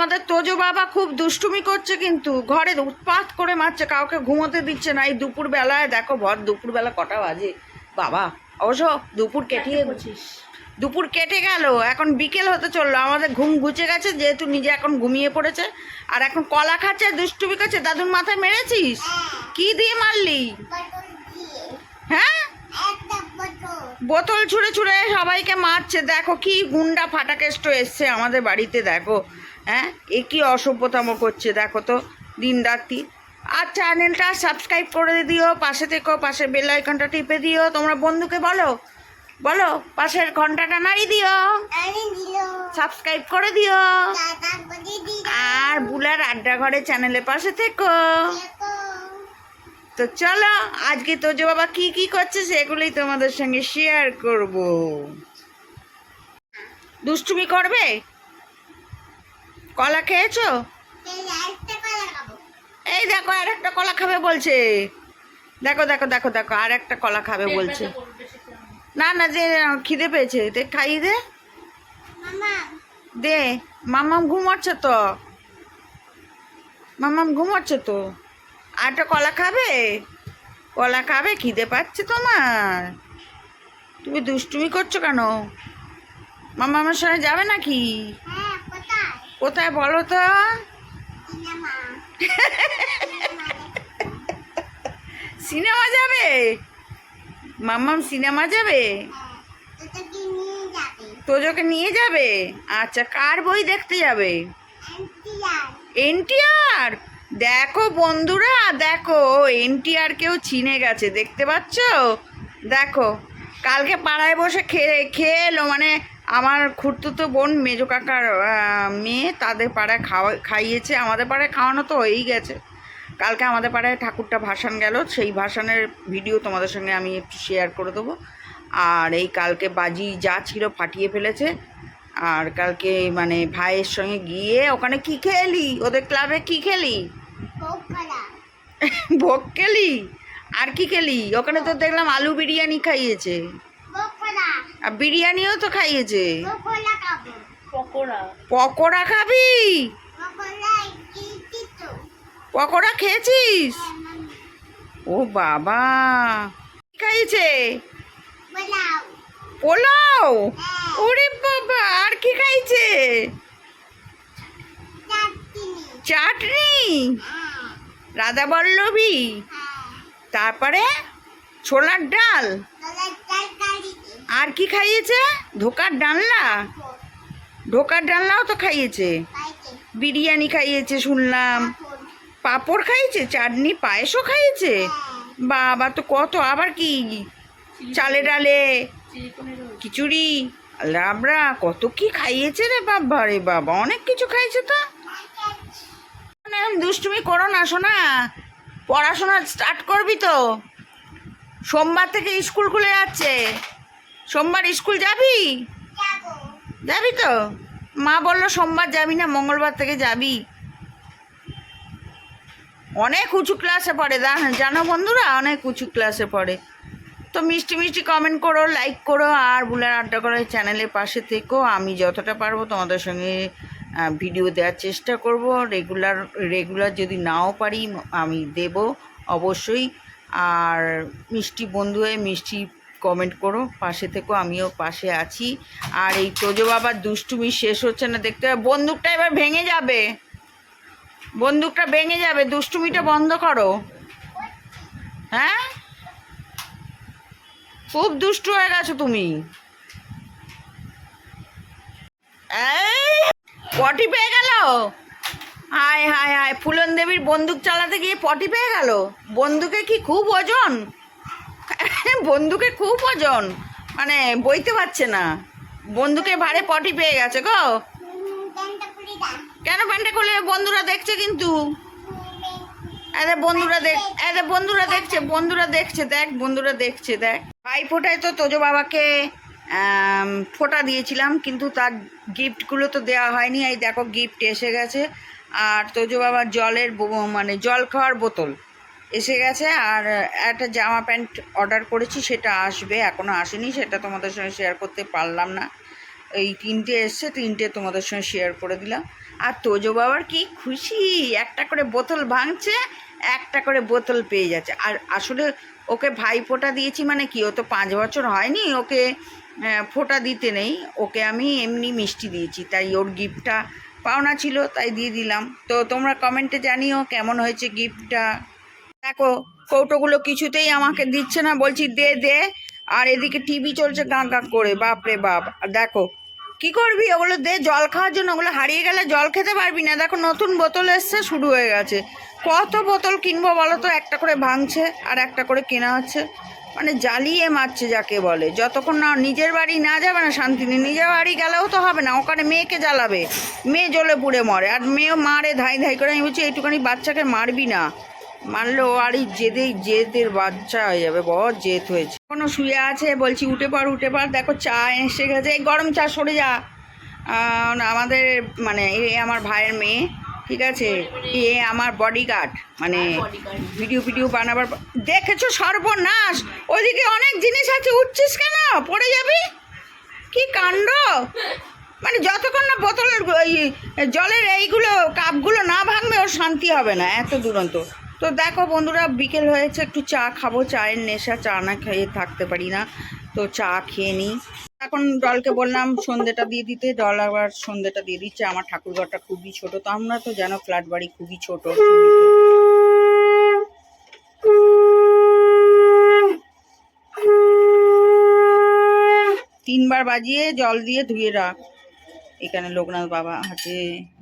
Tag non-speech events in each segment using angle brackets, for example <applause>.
আমাদের তোজো বাবা খুব দুষ্টুমি করছে কিন্তু ঘরে উৎপাত করে মারছে কাউকে ঘুমোতে দিচ্ছে না। এই দুপুর বেলায় দেখো ভর দুপুর বেলা কটা বাজে? বাবা অবশ্য দুপুর কেটিয়ে দুপুর কেটে গেল এখন বিকেল হতে চলল। আমাদের ঘুম ঘুচে গেছে যেহেতু নিজে এখন ঘুমিয়ে পড়েছে। আর এখন কলা খাচ্ছে দুষ্টুমি করছে। দাদুর মাথায় মেরেছিস? কি দিয়ে মারলি? হ্যাঁ? বোতল ছুঁড়ে ছুঁড়ে সবাইকে মারছে। দেখো কি গুন্ডা ফাটাকেষ্ট এসছে আমাদের বাড়িতে দেখো। হ্যাঁ? এ কি অসভ্যতম করছে দেখো তো দিন রাত্রি। আর চ্যানেলটা সাবস্ক্রাইব করে দিও পাশে থেকো পাশে বেল আইকনটা টিপে দিও তোমরা বন্ধুকে বলো। বলো পাশের ঘন্টাটা নাড়ি দিও। সাবস্ক্রাইব করে দিও। আর বুলার আড্ডা ঘরে চ্যানেলের পাশে থেকো। তো চলো আজকে তোজো বাবা কি কি করছে সেগুলোই তোমাদের সঙ্গে শেয়ার করব। দুষ্টুমি করবে? কলা খেয়েছো? এই দেখো আর একটা কলা খাবে বলছে। দেখো দেখো দেখো দেখো আর একটা কলা খাবে বলছে। না না যে খিদে পেয়েছে দে খাইয়ে দে। দে। মামাম ঘুমাচ্ছে তো? মামাম ঘুমাচ্ছে তো? আর একটা কলা খাবে? কলা খাবে খিদে পাচ্ছে তোমার। তুমি দুষ্টুমি করছ কেন? মামা আমার সঙ্গে যাবে নাকি? কোথায় বলো তো? সিনেমা। যাবে? মাম্মাম সিনেমা যাবে? তোজোকে নিয়ে যাবে? আচ্ছা কার বই দেখতে যাবে? এনটিআর। দেখো বন্ধুরা দেখো এনটিআর কেউ চিনে গেছে দেখতে পাচ্ছ? দেখো কালকে পাড়ায় বসে খেয়ে খেয়ে এলো মানে আমার খুঁড়তুতো বোন মেজো কাকার মেয়ে তাদের পাড়ায় খাওয়া খাইয়েছে। আমাদের পাড়ায় খাওয়ানো তো হয়েই গেছে। কালকে আমাদের পাড়ায় ঠাকুরটা ভাসান গেল। সেই ভাসানের ভিডিও তোমাদের সঙ্গে আমি একটু শেয়ার করে দেবো। আর এই কালকে বাজি যা ছিল ফাটিয়ে ফেলেছে। আর কালকে মানে ভাইয়ের সঙ্গে গিয়ে ওখানে কি খেলি? ওদের ক্লাবে কি খেলি? <laughs> ভোগ খেলি? আর কি খেলি? ওখানে তো দেখলাম আলু বিরিয়ানি খাইয়েছে। আর বিরিয়ানিও তো খাইয়েছে। পকোড়া খাবি। পকোড়া? খেয়েছিস? ও বাবা। কি খাইয়েছে পোলাও। ওরে বাবা আর কি খাইছে? চাটনি। রাধা বল্লভী তারপরে ছোলার ডাল? আর কি খাইয়েছে? ধোকার ডালনা? ঢোকার ডালনাও তো খাইয়েছে। বিরিয়ানি খাইয়েছে শুনলাম। পাঁপড়। খাইয়েছে? চাটনি পায়েসও খাইয়েছে? বাবা তো কত? আবার কি? চালে ডালে? খিচুড়ি? লাবড়া কত কি খাইয়েছে রে বাবা রে বাবা? অনেক কিছু খাইছে তো। দুষ্টুমি করো না শোনা পড়াশোনা স্টার্ট করবি তো। সোমবার থেকে স্কুল খুলে যাচ্ছে। সোমবার স্কুল যাবি? যাবি। তো? মা বলল সোমবার যাবি না মঙ্গলবার থেকে যাবি। অনেক উঁচু ক্লাসে পড়ে দা- জানো বন্ধুরা অনেক উঁচু ক্লাসে পড়ে। তো মিষ্টি মিষ্টি কমেন্ট করো লাইক করো আর বুলার আড্ডা করার চ্যানেলের পাশে থেকো। আমি যতটা পারব তোমাদের সঙ্গে ভিডিও দেওয়ার চেষ্টা করব। রেগুলার রেগুলার যদি নাও পারি আমি দেব অবশ্যই। আর মিষ্টি বন্ধু হয়ে মিষ্টি কমেন্ট করো, পাশে থেকো, আমিও পাশে আছি। আর এই তোজো বাবার দুষ্টুমি শেষ হচ্ছে না, দেখতে হবে। বন্দুকটা এবার ভেঙে যাবে। বন্দুকটা ভেঙে যাবে, দুষ্টুমিটা বন্ধ করো। হ্যাঁ? খুব দুষ্টু হয়ে গেছো তুমি। পটি পেয়ে গেল? হায় হায় হায় ফুলন দেবীর বন্দুক চালাতে গিয়ে পটি পেয়ে গেল? বন্দুকে কি খুব ওজন? বন্দুকে খুব ওজন। মানে বইতে পারছে না। বন্দুকে ভারে পটি পেয়ে গেছে গো। কেন প্যান্টে খুলে? বন্ধুরা দেখছে কিন্তু। এদের বন্ধুরা দেখ এদের বন্ধুরা দেখছে বন্ধুরা দেখছে, দেখ, বন্ধুরা দেখছে, দেখ। ভাই ফোটায় তো তোজো বাবাকে ফোঁটা দিয়েছিলাম, কিন্তু তার গিফটগুলো তো দেওয়া হয়নি। এই দেখো গিফট এসে গেছে। আর তোজো বাবার জলের মানে জল খাওয়ার বোতল। এসে গেছে আর একটা জামা প্যান্ট অর্ডার করেছি, সেটা আসবে এখনও আসেনি, সেটা তোমাদের সঙ্গে শেয়ার করতে পারলাম না। এই তিনটে এসছে, তিনটে তোমাদের সঙ্গে শেয়ার করে দিলাম। আর তোজো বাবার কি খুশি? একটা করে বোতল ভাঙছে, একটা করে বোতল পেয়ে যাচ্ছে। আর আসলে ওকে ভাই ফোঁটা দিয়েছি মানে কি, ও তো পাঁচ বছর হয়নি, ওকে ফোঁটা দিতে নেই। ওকে আমি এমনি মিষ্টি দিয়েছি, তাই ওর গিফটটা পাওনা ছিল, তাই দিয়ে দিলাম। তো তোমরা কমেন্টে জানিও কেমন হয়েছে গিফটটা দেখো, কৌটোগুলো কিছুতেই আমাকে দিচ্ছে না, বলছি দে দে। আর এদিকে টিভি চলছে গাঁ গাঁ করে বাপরে বাপ। দেখো, কি করবি? ওগুলো দে, জল খাওয়ার জন্য, ওগুলো হারিয়ে গেলে জল খেতে পারবি না। দেখো, নতুন বোতল এসছে, শুরু হয়ে গেছে। কত বোতল কিনবো বলো তো? একটা করে ভাঙছে, আর একটা করে কেনা হচ্ছে। মানে জ্বালিয়ে মারছে যাকে বলে। যতক্ষণ না নিজের বাড়ি না যাবে না শান্তি নেই নিজের বাড়ি গেলেও তো হবে না। ওখানে মেয়েকে জ্বালাবে। মেয়ে জ্বলে পুড়ে মরে। আর মেয়েও মারে ধাই ধাই করে। আমি বলছি, এইটুখানি বাচ্চাকে মারবি না। মারলে ও আর এই জেদেই, জেদের বাচ্চা হয়ে যাবে, বড় জেদ হয়েছে। কোনো শুয়ে আছে, বলছি, উঠে পড় উঠে পড়, দেখো চা এসে গেছে। এই গরম চা, সরে যা। আমাদের মানে এ, আমার ভাইয়ের মেয়ে, ঠিক আছে? এ আমার বডিগার্ড মানে ভিডিও ভিডিও বানাবার, দেখেছ সর্বনাশ? ওইদিকে অনেক জিনিস আছে, উঠছিস কেন? পড়ে যাবি? কি কাণ্ড? মানে যতক্ষণ না বোতলের জলের এইগুলো, কাপগুলো না ভাঙবে, ওর শান্তি হবে না, এত দুরন্ত। তো দেখো বন্ধুরা, বিকেল হয়েছে, একটু চা খাব। চায়ের নেশা, চা না খেয়ে থাকতে পারি না। তো চা খেয়ে নিই। এখন ডলকে বললাম, সন্ধেটা দিয়ে দিতে। ডল আবার সন্ধেটা দিয়ে দিচ্ছে। আমার ঠাকুরঘরটা খুবই ছোট। তো আমরা তো জানো, ফ্ল্যাট বাড়ি খুবই ছোট। তিনবার বাজিয়ে জল দিয়ে ধুয়ে রাখ। এখানে লোকনাথ বাবা আছে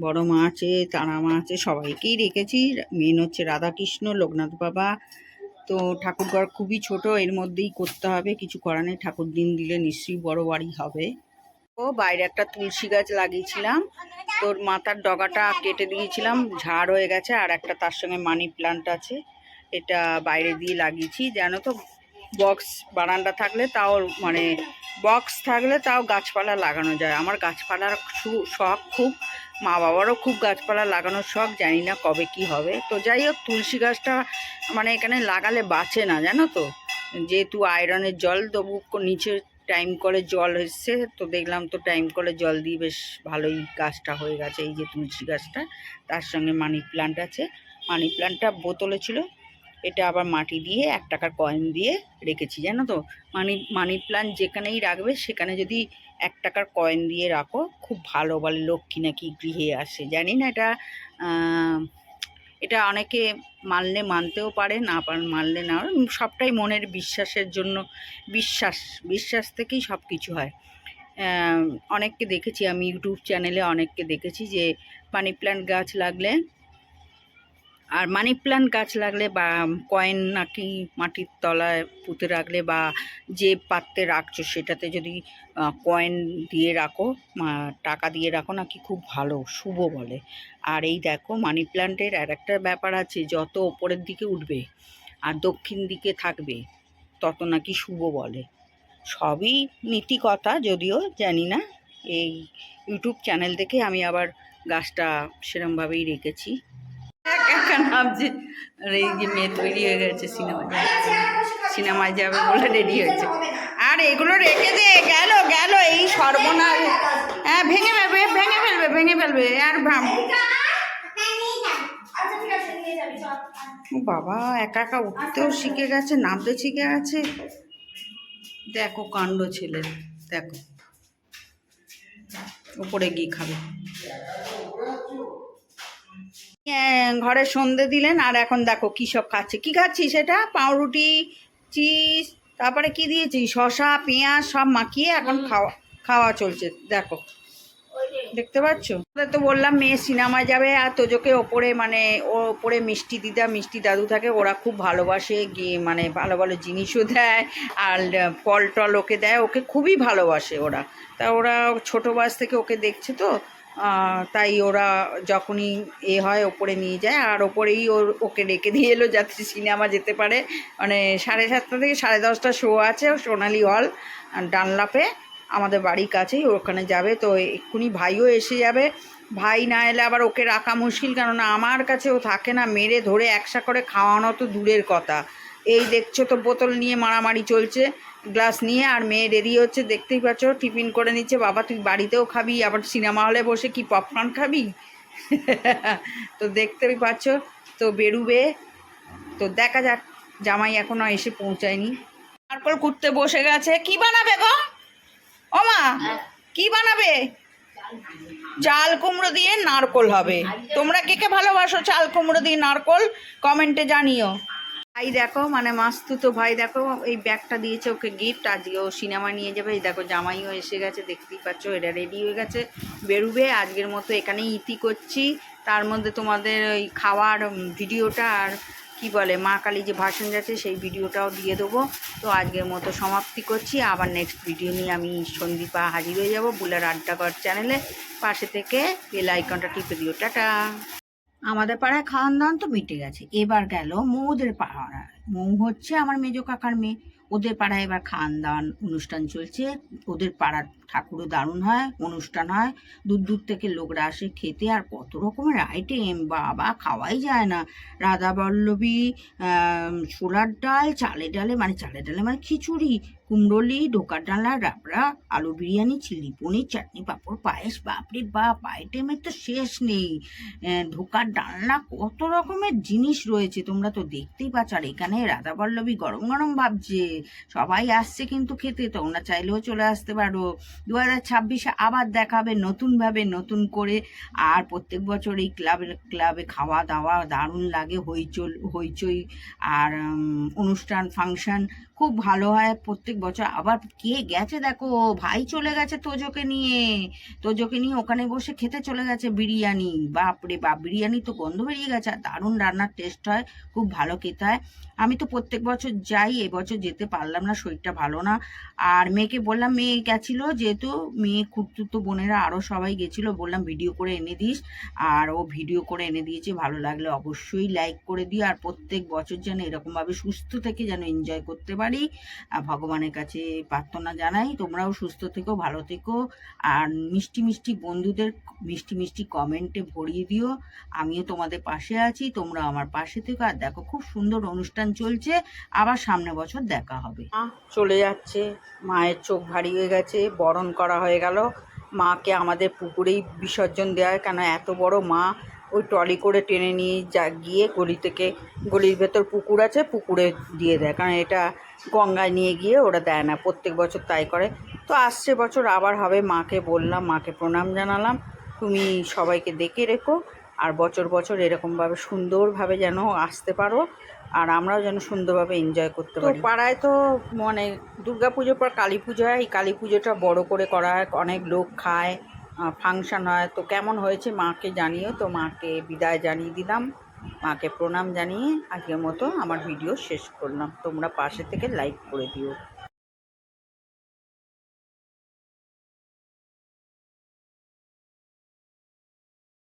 বড় মা আছে, তারা মা আছে, সবাইকেই রেখেছি মেন হচ্ছে রাধাকৃষ্ণ, লোকনাথ বাবা। তো ঠাকুরঘর খুবই ছোট, এর মধ্যেই করতে হবে, কিছু করার নেই। ঠাকুর দিন দিলে নিশ্চয়ই বড় বাড়ি হবে। ও, বাইরে একটা তুলসী গাছ লাগিয়েছিলাম। তোর মাথার ডগাটা কেটে দিয়েছিলাম, ঝাড় হয়ে গেছে, আর একটা তার সঙ্গে মানি প্লান্ট আছে। এটা বাইরে দিয়ে লাগিয়েছি। জানো তো বক্স বারান্দা থাকলে তাও মানে বক্স থাকলে তাও গাছপালা লাগানো যায়। আমার গাছপালার শখ খুব, মা বাবারও খুব গাছপালা লাগানোর শখ, জানি না কবে কি হবে। তো যাই হোক, তুলসী গাছটা মানে এখানে লাগালে বাঁচে না, জানো তো? যেহেতু আয়রনের জল, তবু নিচে টাইম করে জল এসছে, তো দেখলাম তো টাইম করে জল দিয়ে বেশ ভালোই গাছটা হয়ে গেছে। এই যে তুলসী গাছটা, তার সঙ্গে মানি প্লান্ট আছে। মানি প্লান্টটা বোতলে ছিল এটা আবার মাটি দিয়ে এক টাকার কয়েন দিয়ে রেখেছি, জানো তো? মানি মানি প্লান্ট যেখানেই রাখবে, সেখানে যদি এক টাকার কয়েন দিয়ে রাখো, খুব ভালো বলে লক্ষ্মী নাকি গৃহে আসে, জানি না এটা এটা অনেকে মানলে মানতেও পারে, না মানলে না, সবটাই মনের বিশ্বাসের জন্য, বিশ্বাস বিশ্বাস থেকেই সব কিছু হয় অনেককে দেখেছি, আমি ইউটিউব চ্যানেলে অনেককে দেখেছি যে মানি প্ল্যান্ট গাছ লাগলে আর মানি প্ল্যান্ট গাছ লাগলে বা কয়েন নাকি মাটির তলায় পুঁতে রাখলে বা যে পাত্রে রাখছো সেটাতে যদি কয়েন দিয়ে রাখো টাকা দিয়ে রাখো নাকি খুব ভালো, শুভ বলে। আর এই দেখো মানি প্ল্যান্টের আর একটা ব্যাপার আছে, যত ওপরের দিকে উঠবে আর দক্ষিণ দিকে থাকবে, তত নাকি শুভ বলে। সবই নীতি কথা, যদিও জানি না, এই ইউটিউব চ্যানেল থেকে আমি আবার গাছটা সেরমভাবেই রেখেছি। এই যে মেয়ে তৈরি হয়ে গেছে সিনেমায়। যাবে বলে রেডি হয়েছে। আর এগুলো রেখে দে এই হ্যাঁ ভেঙে ফেলবে ভেঙে ফেলবে ভেঙে ফেলবে, আর বাবা, একা একা উঠতেও শিখে গেছে, নামতে শিখে গেছে। দেখো কাণ্ড ছেলে, দেখো। উপরে গিয়ে খাবে। ঘরে সন্ধে দিলেন আর এখন দেখো কী সব খাচ্ছে। কি খাচ্ছি সেটা পাউরুটি চিজ তারপরে কি দিয়েছি শশা পেঁয়াজ সব মাখিয়ে এখন খাওয়া খাওয়া চলছে দেখো। দেখতে পাচ্ছ? তো বললাম মেয়ে সিনেমায় যাবে আর তোজোকে ওপরে মানে ও ওপরে মিষ্টি দিদা মিষ্টি দাদু থাকে ওরা খুব ভালোবাসে গিয়ে মানে ভালো ভালো জিনিসও দেয় আর ফল টল ওকে দেয় ওকে খুবই ভালোবাসে ওরা। তা ওরা ছোটো বয়স থেকে ওকে দেখছে তো তাই ওরা যখনই এ হয়, ওপরে নিয়ে যায়। আর ওপরেই ওর, ওকে ডেকে দিয়ে এলো যাতে সিনেমা যেতে পারে। মানে সাড়ে সাতটা থেকে সাড়ে দশটা শো আছে সোনালি হল, ডানলাপে, আমাদের বাড়ির কাছেই ওখানে যাবে। তো এক্ষুনি ভাইও এসে যাবে। ভাই না এলে আবার ওকে রাখা মুশকিল, কেননা আমার কাছে ও থাকে না মেরে ধরে একসা করে খাওয়ানো তো দূরের কথা। এই দেখছ তো, বোতল নিয়ে মারামারি চলছে। গ্লাস নিয়ে আর মেয়ে রেডি হচ্ছে, দেখতেই পাচ্ছ, টিফিন করে নিচ্ছে। বাবা, তুই বাড়িতেও খাবি, আবার সিনেমা হলে বসে কি পপকর্ন খাবি? <laughs> তো দেখতেই পাচ্ছ, তো বেরুবে। তো দেখা যাক, জামাই এখনও এসে পৌঁছায়নি। নারকল কুটতে বসে গেছে। কি বানাবে গো? ও মা কি বানাবে? চাল কুমড়ো দিয়ে নারকল হবে। তোমরা কে কে ভালোবাসো চাল কুমড়ো দিয়ে নারকল? কমেন্টে জানিও। ভাই দেখো মানে মাস্তুতো ভাই দেখো, এই ব্যাগটা দিয়েছে ওকে গিফট আজকে ও সিনেমা নিয়ে যাবে। এই দেখো, জামাইও এসে গেছে, দেখতেই পাচ্ছ, এটা রেডি হয়ে গেছে, বেরুবে। আজকের মতো এখানেই ইতি করছি। তার মধ্যে তোমাদের ওই খাওয়ার ভিডিওটা আর কি বলে, মা কালী যে ভাষণ যাচ্ছে, সেই ভিডিওটাও দিয়ে দেবো। তো আজকের মতো সমাপ্তি করছি। আবার নেক্সট ভিডিও নিয়ে আমি সন্দীপা হাজির হয়ে যাব, বুলার আড্ডাঘর চ্যানেলে পাশে থেকে বেল আইকনটা টিপে দিও। টাটা! আমাদের পাড়ায় খাওয়ান তো মিটে গেছে। এবার গেল মৌদের পাড়ায়। মৌ হচ্ছে আমার মেজো কাকার মেয়ে। ওদের পাড়ায় এবার খাওয়ান অনুষ্ঠান চলছে। ওদের পাড়ার ঠাকুরও দারুণ হয়, অনুষ্ঠান হয়। দূর দূর থেকে লোকরা আসে খেতে আর কত রকমের আইটেম বাবা খাওয়াই যায় না। রাধা বল্লভী ছোলার ডাল চালে ডালে মানে চালে ডালে মানে খিচুড়ি কুমড়োলি ডোকার ডালা রাবড়া, আলু বিরিয়ানি, চিলি পনির, চাটনি পাঁপড়, পায়েস, বাপরে বাপ আইটেমের তো শেষ নেই। ঢোকার ডালনা কত রকমের জিনিস রয়েছে, তোমরা তো দেখতেই পাচ্ছ। আর এখানে রাধা পল্লবী গরম গরম ভাবছে। সবাই আসছে কিন্তু খেতে, তোমরা চাইলেও চলে আসতে পারো। দু হাজার ছাব্বিশে আবার দেখাবে নতুনভাবে নতুন করে। আর প্রত্যেক বছর এই ক্লাবে ক্লাবে খাওয়া দাওয়া দারুণ লাগে, হইচল, হইচই আর অনুষ্ঠান, ফাংশন খুব ভালো হয়। প্রত্যেক বছর আবার কে গেছে দেখো? ভাই চলে গেছে তোজোকে নিয়ে। তোজোকে নিয়ে ওখানে বসে খেতে চলে গেছে বিরিয়ানি। বাপরে বাপ, বিরিয়ানি তো গন্ধ বেরিয়ে গেছে। আর দারুণ রান্নার টেস্ট হয়, খুব ভালো খেতে হয়। আমি তো প্রত্যেক বছর যাই, এবছর যেতে পারলাম না, শরীরটা ভালো না। আর মেয়েকে বললাম, মেয়ে গেছিল যেহেতু মেয়ে খুঁড়তুতো বোনেরা আরও সবাই গেছিল, বললাম ভিডিও করে এনে দিস। আর ও ভিডিও করে এনে দিয়েছে, ভালো লাগলে অবশ্যই লাইক করে দিও। আর প্রত্যেক বছর যেন এরকমভাবে সুস্থ থেকে যেন এনজয় করতে পারি। আর ভগবানের কাছে প্রার্থনা জানাই, তোমরাও সুস্থ থেকো, ভালো থেকো। আর মিষ্টি মিষ্টি বন্ধুদের, মিষ্টি মিষ্টি কমেন্টে ভরিয়ে দিও। আমিও তোমাদের পাশে আছি তোমরা আমার পাশে থেকো। আর দেখো খুব সুন্দর অনুষ্ঠান চলছে, আবার সামনে বছর দেখা হবে। চলে যাচ্ছে, মায়ের চোখ ভারী হয়ে গেছে বরণ করা হয়ে গেল। মাকে আমাদের পুকুরেই বিসর্জন দেওয়া হয়, কেন এত বড় মা? ওই ট্রলি করে টেনে নিয়ে যা, গিয়ে গলি থেকে, গলির ভেতর পুকুর আছে, পুকুরে দিয়ে দেয়। কারণ এটা গঙ্গায় নিয়ে গিয়ে ওরা দেয় না, প্রত্যেক বছর তাই করে। তো আসছে বছর, আবার হবে, মাকে বললাম, মাকে প্রণাম জানালাম। তুমি সবাইকে দেখে রেখো, আর বছর বছর এরকমভাবে সুন্দরভাবে যেন আসতে পারো। আর আমরাও যেন সুন্দরভাবে এনজয় করতে পারি। পাড়ায় তো মানে দুর্গা পুজোর পর কালী পুজো হয় এই কালী পুজোটা বড় করে করা হয় অনেক লোক খায় ফাংশন হয়। তো কেমন হয়েছে মাকে জানিও তো মাকে বিদায় জানিয়ে দিলাম মাকে প্রণাম জানিয়ে আজকের মতো আমার ভিডিও শেষ করলাম। তোমরা পাশে থেকে লাইক করে দিও।